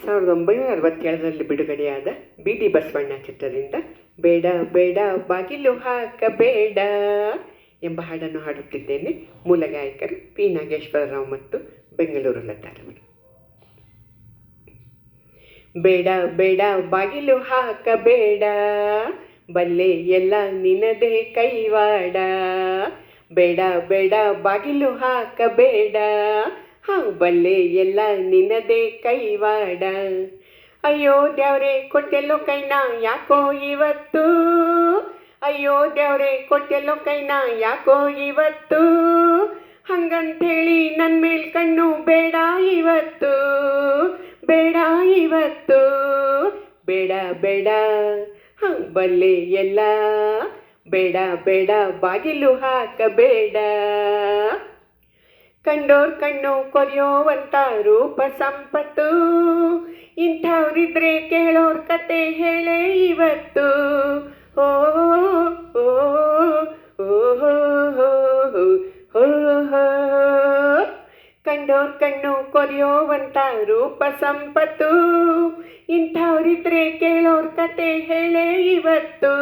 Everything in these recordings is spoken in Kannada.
ಸಾವಿರದ ಒಂಬೈನೂರ ಅರವತ್ತೇಳರಲ್ಲಿ ಬಿಡುಗಡೆಯಾದ ಬಿ ಡಿ ಬಸವಣ್ಣ ಚಿತ್ರದಿಂದ ಬೇಡ ಬೇಡ, ಬಾಗಿಲು ಹಾಕಬೇಡ ಎಂಬ ಹಾಡನ್ನು ಹಾಡುತ್ತಿದ್ದೇನೆ ಮೂಲ ಗಾಯಕರು ಪಿ ನಾಗೇಶ್ವರರಾವ್ ಮತ್ತು ಬೆಂಗಳೂರು ಲತಾರವರು. ಬೇಡ ಬೇಡ, ಬಾಗಿಲು ಹಾಕಬೇಡ, ಬಲ್ಲೆ ಎಲ್ಲ ನಿನದೇ ಕೈವಾಡ. ಬೇಡ ಬೇಡ, ಬಾಗಿಲು ಹಾಕಬೇಡ ಬಲ್ಲೆ ಎಲ್ಲ ನಿನ್ನದೇ ಕೈವಾಡ. ಅಯ್ಯೋ ದೇವ್ರೆ, ಕೊಟ್ಟೆಲ್ಲೋ ಕೈನ ಯಾಕೋ ಇವತ್ತು? ಅಯ್ಯೋ ದೇವ್ರೆ, ಕೊಟ್ಟೆಲ್ಲೋ ಕೈನ ಯಾಕೋ ಇವತ್ತು? ಹಂಗಂತೇಳಿ ನನ್ನ ಮೇಲ್ ಕಣ್ಣು ಬೇಡ ಇವತ್ತು. ಬೇಡ ಇವತ್ತು. ಬೇಡ ಬೇಡ. ಬಲ್ಲೆ ಎಲ್ಲ ಬೇಡ ಬೇಡ. ಬಾಗಿಲು ಹಾಕಬೇಡ. ಕಂಡೋರ್ ಕಣ್ಣು ಕೊರೆಯೋವಂತ ರೂಪ ಸಂಪತ್ತು ಇಂಥವ್ರಿದ್ರೆ ಕೇಳೋರ್ ಕತೆ ಹೇಳೇ ಇವತ್ತು. ಓ ಓ ಕಂಡೋರ್ ಕಣ್ಣು ಕೊರೆಯೋವಂತ ರೂಪ ಸಂಪತ್ತು ಇಂಥವ್ರಿದ್ರೆ ಕೇಳೋರ್ ಕತೆ ಹೇಳೇ ಇವತ್ತು.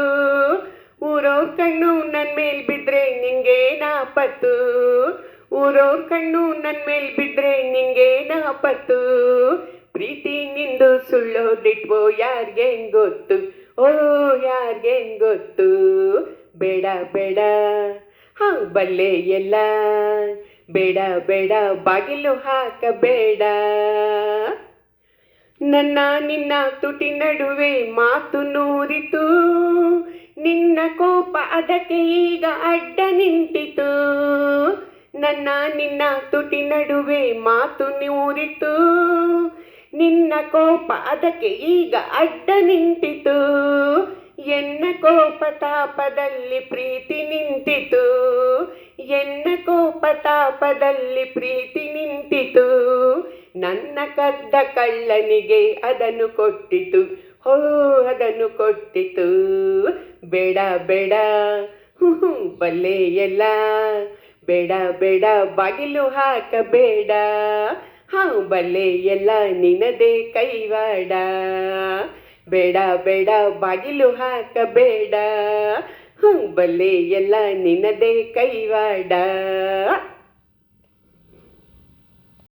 ಊರೋರ್ ಕಣ್ಣು ನನ್ನ ಮೇಲೆ ಬಿದ್ರೆ ನಿಂಗೆ ನಾಪತ್ತು ಊರೋರ್ ಕಣ್ಣು ನನ್ ಮೇಲ್ ಬಿದ್ರೆ ನಿಂಗೆ ನಾಪತ್ತು ಪ್ರೀತಿ ನಿಂದು ಸುಳ್ಳೋದಿಟ್ವೋ ಯಾರ್ಗೇನ್ ಗೊತ್ತು? ಓ ಯಾರ್ಗೇನ್ ಗೊತ್ತು? ಬೇಡ ಬೇಡ ಹಾ ಬಲ್ಲೆ ಎಲ್ಲ. ಬೇಡ ಬೇಡ, ಬಾಗಿಲು ಹಾಕಬೇಡ. ನನ್ನ, ನಿನ್ನ ತುಟಿ ನಡುವೆ ಮಾತು ನೂರಿತು. ನಿನ್ನ ಕೋಪ ಅದಕ್ಕೆ ಈಗ ಅಡ್ಡ ನಿಂತಿತು. ನನ್ನ ನಿನ್ನ ತುಟಿ ನಡುವೆ ಮಾತು ನೂರಿತು ನಿನ್ನ ಕೋಪ ಅದಕ್ಕೆ ಈಗ ಅಡ್ಡ ನಿಂತಿತು. ಎನ್ನ ಕೋಪ ತಾಪದಲ್ಲಿ ಪ್ರೀತಿ ನಿಂತಿತು, ಎನ್ನ ಕೋಪ ತಾಪದಲ್ಲಿ ಪ್ರೀತಿ ನಿಂತಿತು. ನನ್ನ ಕದ್ದ ಕಳ್ಳನಿಗೆ ಅದನ್ನು ಕೊಟ್ಟಿತು, ಹೋ, ಅದನ್ನು ಕೊಟ್ಟಿತು. ಬೇಡ ಬೇಡ ಹ್ಞೂ ಬಲ್ಲೆ ಎಲ್ಲ. ಬೇಡ ಬೇಡ, ಬಾಗಿಲು ಹಾಕಬೇಡ. ಹಾವು ಬಲ್ಲೆ ಎಲ್ಲ ನಿನದೇ ಕೈವಾಡ. ಬೇಡ ಬೇಡ, ಬಾಗಿಲು ಹಾಕಬೇಡ. ಹ್ಞೂ ಬಲ್ಲೆ ಎಲ್ಲ ನಿನದೇ ಕೈವಾಡ.